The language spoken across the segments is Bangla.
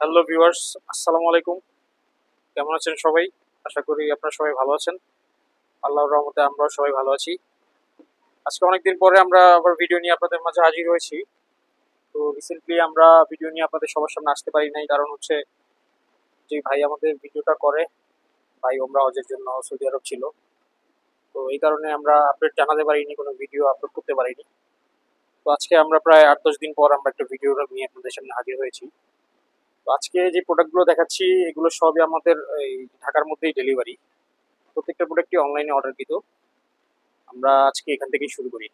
হ্যালো ভিউয়ার্স, আসসালামু আলাইকুম। কেমন আছেন সবাই? আশা করি আপনারা সবাই ভালো আছেন। আল্লাহর রহমতে আমরাও সবাই ভালো আছি। আজকে অনেকদিন পরে আমরা আবার ভিডিও নিয়ে আপনাদের মাঝে হাজির হয়েছি। তো রিসেন্টলি আমরা ভিডিও নিয়ে আপনাদের সবার সামনে আসতে পারি নাই। কারণ হচ্ছে যে ভাই আমাদের ভিডিওটা করে, ভাই ওমরা হজের জন্য সৌদি আরব ছিল। তো এই কারণে আমরা আপডেট জানাতে পারিনি, কোনো ভিডিও আপলোড করতে পারিনি। তো আজকে আমরা প্রায় আট দশ দিন পর আমরা একটা ভিডিও নিয়ে আপনাদের সামনে হাজির হয়েছি। আজকে যে প্রোডাক্টগুলো দেখাচ্ছি, এগুলো সবই আমাদের এই ঢাকার মধ্যেই ডেলিভারি প্রত্যেকটা প্রোডাক্টই অনলাইনে অর্ডার অর্ডারকৃত আমরা আজকে এখান থেকেই শুরু করি।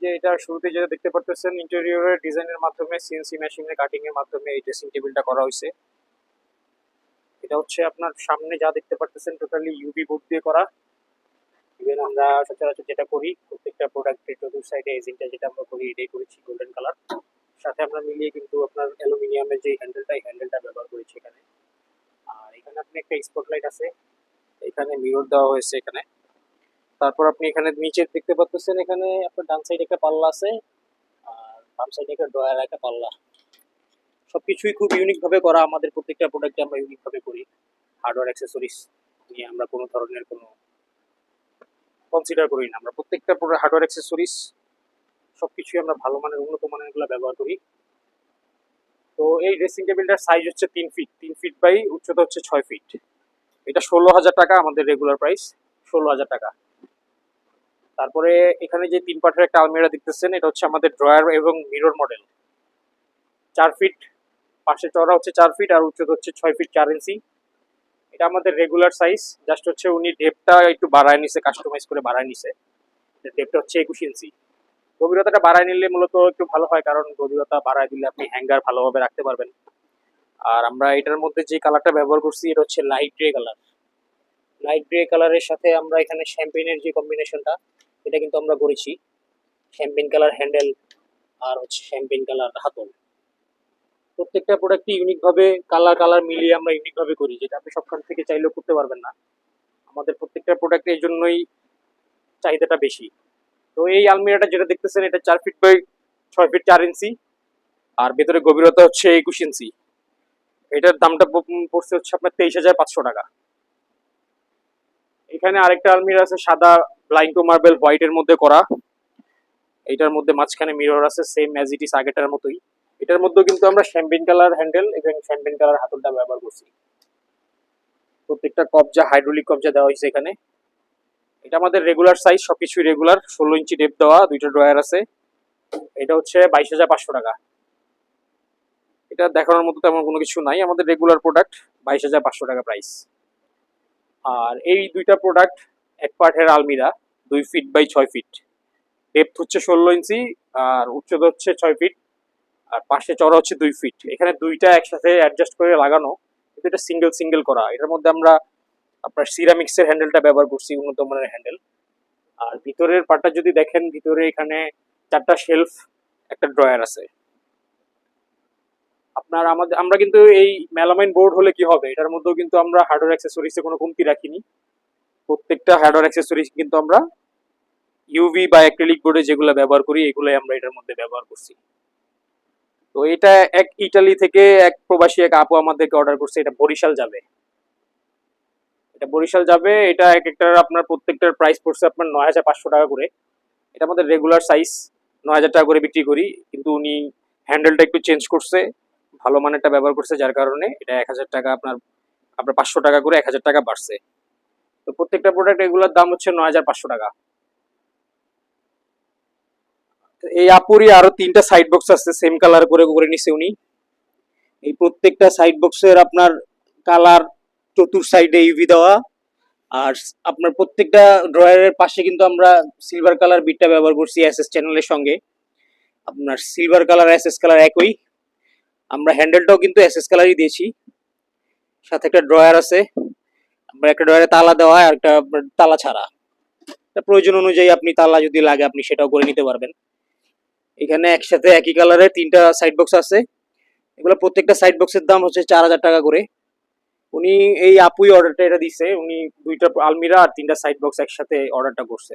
যে এটা শুরুতে যেটা দেখতে পারতেছেন ইন্টেরিয়রের ডিজাইনের মাধ্যমে সিএনসি মেশিনের কাটিং এর মাধ্যমে এই ড্রেসিং টেবিলটা করা হয়েছে এটা হচ্ছে আপনার সামনে যা দেখতে পারতেছেন টোটালি ইউভি বোর্ড দিয়ে করা। ইভেন আমরা সচরাচর যেটা করি, প্রত্যেকটা প্রোডাক্টের চতুর সাইডে এজিংটা যেটা আমরা করি, এটাই করেছি গোল্ডেন কালার সাথে আমরা মিলিয়ে কিন্তু আপনার অ্যালুমিনিয়ামের যে হ্যান্ডেলটা এই হ্যান্ডেলটা ব্যবহার করেছি এখানে। আর এখানে আপনি একটা স্পটলাইট আছে। এখানে মিরর দেওয়া হয়েছে এখানে। তারপর আপনি এখানে নিচে দেখতে পাচ্ছেন এখানে আপনার ডান সাইডে একটা পাল্লা আছে। আর বাম সাইডে একটা ড্রয়ার একটা পাল্লা। সবকিছুই খুব ইউনিক ভাবে করা। আমাদের প্রত্যেকটা প্রোডাক্টে আমরা ইউনিক ভাবে করি। হার্ডওয়্যার অ্যাক্সেসরিজ নিয়ে আমরা কোনো ধরনের কোনো কনসিডার করি না। আমরা প্রত্যেকটা হার্ডওয়্যার অ্যাক্সেসরিজ সবকিছুই আমরা ভালো মানের, উন্নত মানেরগুলো ব্যবহার করি। তো এই ড্রেসিং টেবিলটার সাইজ হচ্ছে তিন ফিট তিন ফিট বাই উচ্চতা হচ্ছে ছয় ফিট এটা ষোলো হাজার টাকা আমাদের রেগুলার প্রাইস ষোলো হাজার টাকা। তারপরে এখানে যে তিন পাটের একটা আলমিরা দেখতেছেন, এটা হচ্ছে আমাদের ড্রয়ার এবং মিরর মডেল চার ফিট পাশে চড়া হচ্ছে চার ফিট আর উচ্চতা হচ্ছে ছয় ফিট চার ইঞ্চি এটা আমাদের রেগুলার সাইজ জাস্ট হচ্ছে উনি ডেপটা একটু বাড়ায় নিছে কাস্টমাইজ করে বাড়ায় নিছে। ডেপটা হচ্ছে একুশ ইঞ্চি গভীরতাটা বাড়ায় নিলে মূলত একটু ভালো হয়, কারণ গভীরতা বাড়ায় দিলে আপনি হ্যাঙ্গার ভালোভাবে রাখতে পারবেন। আর আমরা এটার মধ্যে যে কালারটা ব্যবহার করছি, এটা হচ্ছে light grey colour light grey কালারের সাথে আমরা এখানে শ্যাম্পেনের যে কম্বিনেশনটা এটা কিন্তু আমরা করেছি। শ্যাম্পেন কালার হ্যান্ডেল আর হচ্ছে শ্যাম্পেন কালার হাতল। প্রত্যেকটা প্রোডাক্টই ইউনিকভাবে কালার কালার মিলিয়ে আমরা ইউনিকভাবে করি, যেটা আপনি সবখান থেকে চাইলেও করতে পারবেন না। আমাদের প্রত্যেকটা প্রোডাক্ট এই জন্যই চাহিদাটা বেশি। তো এই আলমিরাটা যেটা দেখতেছেন, এটা চার ফিট বাই ছয় ফিট চার ইঞ্চি আর ভেতরে গভীরতা হচ্ছে একুশ ইঞ্চি এটার দামটা পড়ছে হচ্ছে আপনার তেইশ হাজার পাঁচশো টাকা। এখানে আরেকটা আলমিরা আছে, সাদা ব্লাইঙ্কো মার্বেল হোয়াইটের মধ্যে করা। এটার মধ্যে মাঝখানে মিরর আছে সেম অ্যাজ ইট ইস আগেটার মতোই। এটার মধ্যেও কিন্তু আমরা শ্যাম্পেন কালার হ্যান্ডেল এবং শ্যাম্পেন কালার হাতলটা ব্যবহার করছি। প্রত্যেকটা কবজা হাইড্রোলিক কবজা দেওয়া হয়েছে এখানে। এটা আমাদের রেগুলার সাইজ সবকিছুই রেগুলার ষোলো ইঞ্চি ডেপ দেওয়া, দুইটা ড্রয়ার আছে। এটা হচ্ছে বাইশ হাজার পাঁচশো টাকা। এটা দেখানোর মতো তেমন কোনো কিছু নাই, আমাদের রেগুলার প্রোডাক্ট বাইশ হাজার পাঁচশো টাকা প্রাইস আর এই দুইটা প্রোডাক্ট এক পার্টের আলমিরা, দুই ফিট বাই ছয় ফিট ডেপথ হচ্ছে ষোলো ইঞ্চি, আর উচ্চতা হচ্ছে ছয় ফিট আর পাশে চড়া হচ্ছে দুই ফিট এখানে দুইটা একসাথে অ্যাডজাস্ট করে লাগানো, কিন্তু এটা সিঙ্গেল সিঙ্গেল করা। এটার মধ্যে আমরা আপনার সিরামিক্সের হ্যান্ডেলটা ব্যবহার করছি, উন্নত মানের হ্যান্ডেল আর ভিতরের পার্টটা যদি দেখেন, ভিতরে এখানে চারটা শেলফ একটা ড্রয়ার আছে। আপনার আমাদের, আমরা কিন্তু এই মেলামাইন বোর্ড হলে কি হবে? এটার মধ্যেও কিন্তু আমরা হার্ডওয়্যার অ্যাক্সেসরিজে কোনো কমতি রাখিনি। প্রত্যেকটা হার্ডওয়্যার অ্যাক্সেসরিজ কিন্তু আমরা ইউভি বা অ্যাক্রিলিক বোর্ডে যেগুলো ব্যবহার করি, এগুলোই আমরা এটার মধ্যে ব্যবহার করছি। তো এটা এক ইটালি থেকে এক প্রবাসী, এক আপু আমাদেরকে অর্ডার করছে, এটা বরিশাল যাবে। বরিশাল যাবে, এটা এক একটার আপনার প্রত্যেকটার প্রাইস পড়ছে আপনার নয় হাজার পাঁচশো টাকা করে। এটা আমাদের রেগুলার সাইজ নয় হাজার টাকা করে বিক্রি করি। কিন্তু উনি হ্যান্ডেলটা একটু চেঞ্জ করছে, ভালো মানেরটা ব্যবহার করছে, যার কারণে এটা এক হাজার টাকা আপনার আপনার পাঁচশো টাকা করে এক হাজার টাকা বাড়ছে। তো প্রত্যেকটা প্রোডাক্ট এগুলোর দাম হচ্ছে নয় হাজার পাঁচশো টাকা। এই আপুরই আরও তিনটা সাইড বক্স আছে সেম কালার করে করে নিছে উনি। এই প্রত্যেকটা সাইড বক্সের আপনার কালার চতুর সাইডে ইউভি দেওয়া। আর আপনার প্রত্যেকটা ড্রয়ারের পাশে কিন্তু আমরা সিলভার কালার বিটটা ব্যবহার করছি এসএস চ্যানেলের সঙ্গে। আপনার সিলভার কালার এসএস কালার একই। আমরা হ্যান্ডেলটাও কিন্তু এসএস কালারই দিয়েছি। সাথে একটা ড্রয়ার আছে। আমরা একটা ড্রয়ারে তালা দেওয়া আর একটা তালা ছাড়া। প্রয়োজন অনুযায়ী আপনি তালা যদি লাগে আপনি সেটাও করে নিতে পারবেন। এখানে একসাথে একই কালারের তিনটা সাইড বক্স আছে। এগুলো প্রত্যেকটা সাইড বক্সের দাম হচ্ছে চার হাজার টাকা করে। উনি এই আপুই অর্ডারটা এটা দিছে। উনি দুইটা আলমিরা আর তিনটা সাইড বক্স একসাথে অর্ডারটা করছে।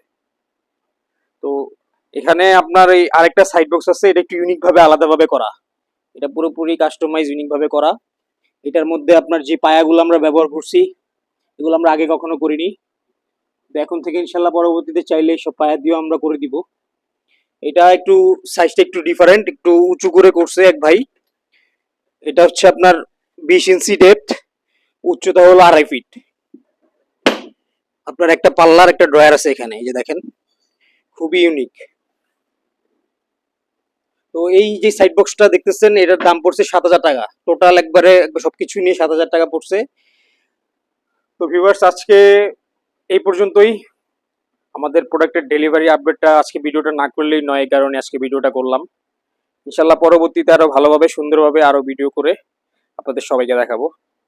তো এখানে আপনার এই আরেকটা সাইড বক্স আছে, এটা একটু ইউনিক ভাবে আলাদাভাবে করা। এটা পুরোপুরি কাস্টমাইজ ইউনিক ভাবে করা। এটার মধ্যে আপনার যে পায়াগুলো আমরা ব্যবহার করছি, এগুলো আমরা আগে কখনো করিনি। এখন থেকে ইনশাল্লাহ পরবর্তীতে চাইলে সব পায়া দিয়েও আমরা করে দিব। এটা একটু সাইজটা একটু ডিফারেন্ট একটু উঁচু করে করছে এক ভাই। এটা হচ্ছে আপনার বিশ ইঞ্চি ডেপথ উচ্চতা হলো আড়াই ফিট আপনার একটা পাল্লার একটা ড্রয়ার আছে এখানে, এই যে দেখেন, খুবই ইউনিক তো এই যে সাইড বক্সটা দেখতেছেন, এটার দাম পড়ছে সাত হাজার টাকা। টোটাল একবারে সবকিছু নিয়ে সাত হাজার টাকা পড়ছে। তো ভিউয়ার্স আজকে এই পর্যন্তই। আমাদের প্রোডাক্টের ডেলিভারি আপডেটটা আজকে ভিডিওটা না করলেই নয় কারণে আজকে ভিডিওটা করলাম। ইনশাল্লাহ পরবর্তীতে আরও ভালোভাবে, সুন্দরভাবে আরও ভিডিও করে আপনাদের সবাইকে দেখাবো।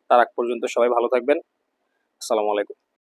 তার আগ পর্যন্ত সবাই ভালো থাকবেন। আসসালামু আলাইকুম।